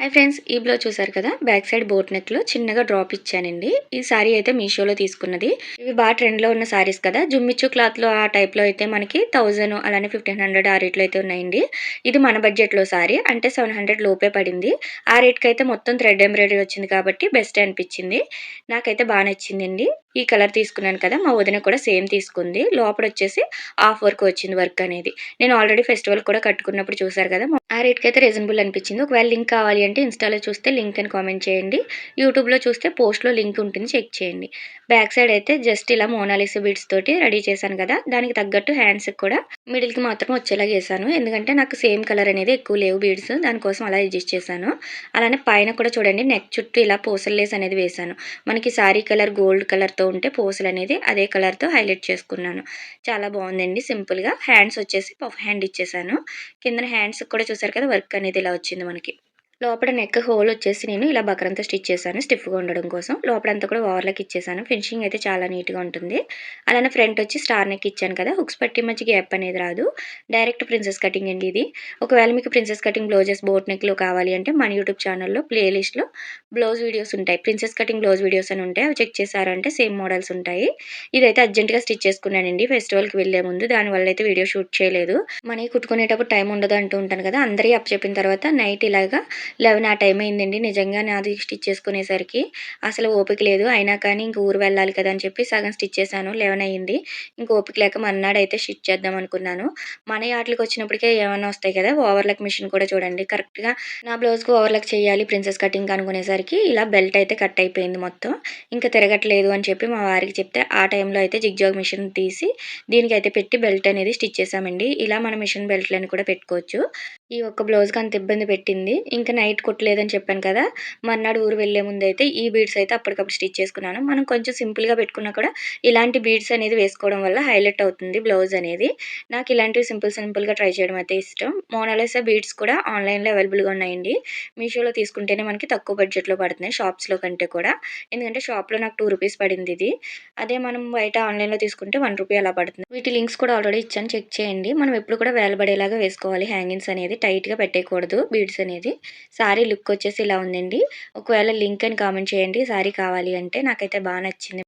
Hi friends ఈ blow చూసారు కదా? బ్యాక్ సైడ్ బోట్ నెక్లో చిన్నగా డ్రాప్ ఇచ్చానండి. ఈ సారీ అయితే మీషోలో తీసుకున్నది. ఇవి బాగా ట్రెండ్లో ఉన్న సారీస్ కదా? జుమ్మిచ్చు క్లాత్లో ఆ టైప్లో అయితే మనకి థౌజండ్ అలానే ఫిఫ్టీన్ హండ్రెడ్ ఆ రేట్లో అయితే ఉన్నాయండి. ఇది మన బడ్జెట్లో సారీ అంటే సెవెన్ హండ్రెడ్ లోపే పడింది. ఆ రేట్కి అయితే మొత్తం థ్రెడ్ ఎంబ్రాయిడరీ వచ్చింది కాబట్టి బెస్ట్ అనిపించింది. నాకైతే బాగా నచ్చిందండి. ఈ కలర్ తీసుకున్నాను కదా? మా వదిన కూడా సేమ్ తీసుకుంది. లోపల వచ్చేసి హాఫ్ వర్క్ వచ్చింది వర్క్ అనేది. నేను ఆల్రెడీ ఫెస్టివల్ కూడా కట్టుకున్నప్పుడు చూసారు కదా? ఆ రేట్కి అయితే రీజనబుల్ అనిపించింది. ఒకవేళ లింక్ కావాలి అంటే ఇన్స్టాలో చూస్తే లింక్ అని కామెంట్ చేయండి. యూట్యూబ్లో చూస్తే పోస్ట్లో లింక్ ఉంటుంది చెక్ చేయండి. బ్యాక్ సైడ్ అయితే జస్ట్ ఇలా మోనాలిస్ బీడ్స్ తోటి రెడీ చేశాను కదా దానికి తగ్గట్టు హ్యాండ్స్కి కూడా మిడిల్కి మాత్రం వచ్చేలా చేశాను. ఎందుకంటే నాకు సేమ్ కలర్ అనేది ఎక్కువ లేవు బీడ్స్ దానికోసం అలా అడ్జస్ట్ చేశాను. అలానే పైన కూడా చూడండి నెక్ చుట్టూ ఇలా పూసల లేస్ అనేది వేశాను. మనకి సారీ కలర్ గోల్డ్ కలర్తో ఉంటే పూసలు అనేది అదే కలర్తో హైలైట్ చేసుకున్నాను. చాలా బాగుందండి సింపుల్గా. హ్యాండ్స్ వచ్చేసి పఫ్ హ్యాండ్ ఇచ్చేసాను కింద హ్యాండ్స్ కూడా చూసారు కదా వర్క్ అనేది ఇలా వచ్చింది మనకి. లోపల నెక్ హోల్ వచ్చేసి నేను ఇలా బకరంతా స్టిచ్ చేశాను స్టిఫ్గా ఉండడం కోసం. లోపలంతా కూడా ఓవర్లకి ఇచ్చేసాను. ఫినిషింగ్ అయితే చాలా నీట్గా ఉంటుంది. అలానే ఫ్రంట్ వచ్చి స్టార్ నెక్ ఇచ్చాను కదా. హుక్స్ పట్టి మధ్య గ్యాప్ అనేది రాదు. డైరెక్ట్ ప్రిన్సెస్ కటింగ్ అండి ఇది. ఒకవేళ మీకు ప్రిన్సెస్ కటింగ్ బ్లౌజెస్ బోట్ నెక్లో కావాలి అంటే మన యూట్యూబ్ ఛానల్లో ప్లేలిస్ట్లో బ్లౌజ్ వీడియోస్ ఉంటాయి. ప్రిన్సెస్ కటింగ్ బ్లౌజ్ వీడియోస్ అని ఉంటాయి. అవి చెక్ చేశారంటే సేమ్ మోడల్స్ ఉంటాయి. ఇదైతే అర్జెంట్గా స్టిచ్ చేసుకున్నానండి. ఫెస్టివల్కి వెళ్ళే ముందు. దానివల్ల అయితే వీడియో షూట్ చేయలేదు. మనీ కుట్టుకునేటప్పుడు టైం ఉండదు అంటూ ఉంటాను కదా. అందరి అప్ చెప్పిన తర్వాత నైట్ ఇలాగా లెవెన్ ఆ టైం అయిందండి. నిజంగా నాది స్టిచ్ చేసుకునేసరికి అసలు ఓపిక లేదు. అయినా కానీ ఇంక ఊరు వెళ్ళాలి కదా అని చెప్పి సగం స్టిచ్ చేశాను. లెవెన్ అయ్యింది ఇంక ఓపిక లేక మన్నాడైతే స్టిచ్ చేద్దాం అనుకున్నాను. మన ఆటలకు వచ్చినప్పటికే ఏమైనా వస్తాయి కదా? ఓవర్లక్ మిషన్ కూడా చూడండి. కరెక్ట్గా నా బ్లౌజ్కి ఓవర్లక్ చేయాలి ప్రిన్సెస్ కటింగ్ అనుకునేసరికి ఇలా బెల్ట్ అయితే కట్ అయిపోయింది మొత్తం. ఇంకా తిరగట్లేదు అని చెప్పి మా వారికి చెప్తే ఆ టైంలో అయితే జిగ్జాగ్ మిషన్ తీసి దీనికి అయితే పెట్టి బెల్ట్ అనేది స్టిచ్ చేసామండి ఇలా మన మిషన్ బెల్ట్లను కూడా పెట్టుకోవచ్చు. ఈ ఒక్క బ్లౌజ్కి అంత ఇబ్బంది పెట్టింది. ఇంకా నైట్ కుట్టలేదని చెప్పాను కదా మర్నాడు ఊరు వెళ్ళే ముందు అయితే ఈ బీడ్స్ అయితే అప్పటికప్పుడు స్టిచ్ చేసుకున్నాను. మనం కొంచెం సింపుల్గా పెట్టుకున్నా కూడా ఇలాంటి బీడ్స్ అనేది వేసుకోవడం వల్ల హైలైట్ అవుతుంది బ్లౌజ్ అనేది. నాకు ఇలాంటివి సింపుల్ సింపుల్గా ట్రై చేయడం అయితే ఇష్టం. మోనాలిసా బీడ్స్ కూడా ఆన్లైన్లో అవైలబుల్గా ఉన్నాయండి. మీషోలో తీసుకుంటేనే మనకి తక్కువ బడ్జెట్లో పడుతున్నాయి షాప్స్లో కంటే కూడా. ఎందుకంటే షాప్లో నాకు టూ రూపీస్ పడింది ఇది. అదే మనం బయట ఆన్లైన్లో తీసుకుంటే వన్ రూపీ అలా పడుతుంది. వీటి లింక్స్ కూడా ఆల్రెడీ ఇచ్చాను చెక్ చేయండి. మనం ఎప్పుడు కూడా వేలబడేలాగా వేసుకోవాలి. హ్యాంగింగ్స్ అనేది టైట్గా పెట్టేయకూడదు బీడ్స్ అనేది. సారీ లుక్ వచ్చేసి ఇలా ఉందండి. ఒకవేళ లింక్ అని కామెంట్ చేయండి. సారీ కావాలి అంటే నాకైతే బాగా నచ్చింది.